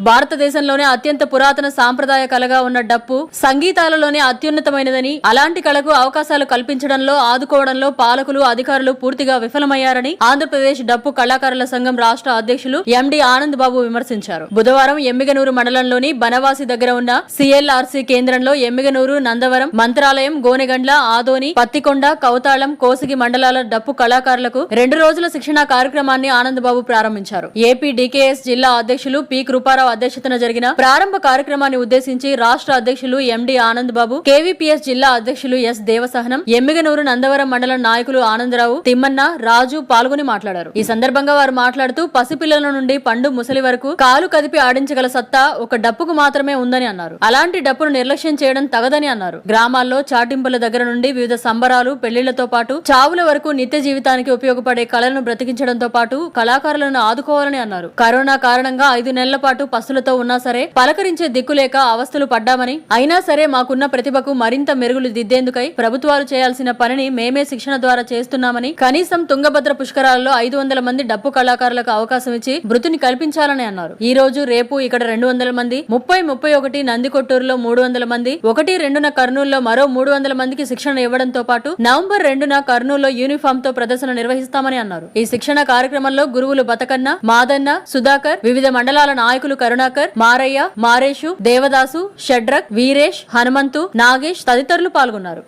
భారతదేశంలోనే అత్యంత పురాతన సాంప్రదాయ కళగా ఉన్న డప్పు సంగీతాలలోనే అత్యున్నతమైనదని అలాంటి కళకు అవకాశాలు కల్పించడంలో ఆదుకోవడంలో పాలకులు అధికారులు పూర్తిగా విఫలమయ్యారని ఆంధ్రప్రదేశ్ డప్పు కళాకారుల సంఘం రాష్ట్ర అధ్యక్షులు ఎండి ఆనంద్ బాబు విమర్శించారు. బుధవారం ఎమ్మిగనూరు మండలంలోని బనవాసి దగ్గర ఉన్న సిఎల్ఆర్సి కేంద్రంలో ఎమ్మిగనూరు నందవరం మంత్రాలయం గోనెగండ్ల ఆదోని పత్తికొండ కౌతాళం కోసిగి మండలాల డప్పు కళాకారులకు రెండు రోజుల శిక్షణ కార్యక్రమాన్ని ఆనంద్ బాబు ప్రారంభించారు. ఏపీ డికేఎస్ జిల్లా అధ్యక్షులు పి కృపారావు అధ్యక్షతన జరిగిన ప్రారంభ కార్యక్రమాన్ని ఉద్దేశించి రాష్ట్ర అధ్యక్షులు ఎండి ఆనంద్ బాబు కేవీపీఎస్ జిల్లా అధ్యక్షులు ఎస్ దేవసహనం ఎమ్మిగనూరు నందవరం మండలం నాయకులు ఆనందరావు తిమ్మన్న రాజు పాల్గొని మాట్లాడారు. ఈ సందర్భంగా వారు మాట్లాడుతూ పసిపిల్లల నుండి పండు ముసలి వరకు కాలు కదిపి ఆడించగల సత్తా ఒక డప్పుకు మాత్రమే ఉందని అన్నారు. అలాంటి డప్పును నిర్లక్ష్యం చేయడం తగదని అన్నారు. గ్రామాల్లో చాటింపుల దగ్గర నుండి వివిధ సంబరాలు పెళ్ళిళ్ళతో పాటు చావుల వరకు నిత్య జీవితానికి ఉపయోగపడే కళలను బ్రతికించడంతో పాటు కళాకారులను ఆదుకోవాలని అన్నారు. కరోనా కారణంగా ఐదు నెలల పాటు పస్తులతో ఉన్నా సరే పలకరించే దిక్కులేక అవస్థలు పడ్డామని అయినా సరే మాకున్న ప్రతిభకు మరింత మెరుగులు దిద్దేందుకై ప్రభుత్వాలు చేయాల్సిన పనిని మేమే శిక్షణ ద్వారా చేస్తున్నామని కనీసం తుంగభద్ర పుష్కరాలలో ఐదు వందల మంది డప్పు కళాకారులకు అవకాశం ఇచ్చి వృత్తిని కల్పించాలని అన్నారు. ఈ రోజు రేపు ఇక్కడ రెండు వందల మంది ముప్పై ముప్పై ఒకటి నందికొట్టూరులో మూడు వందల మంది ఒకటి రెండున కర్నూలులో మరో మూడు వందల మందికి శిక్షణ ఇవ్వడంతో పాటు నవంబర్ రెండున కర్నూలులో యూనిఫామ్తో ప్రదర్శన నిర్వహిస్తామని అన్నారు. ఈ శిక్షణ కార్యక్రమంలో గురువులు బతకన్న మాదన్న సుధాకర్ వివిధ మండలాల నాయకులు కరుణాకర్ మారయ్య మారేషు దేవదాసు షడ్రక్ వీరేష్ హనుమంతు నాగేష్ తదితరులు పాల్గొన్నారు.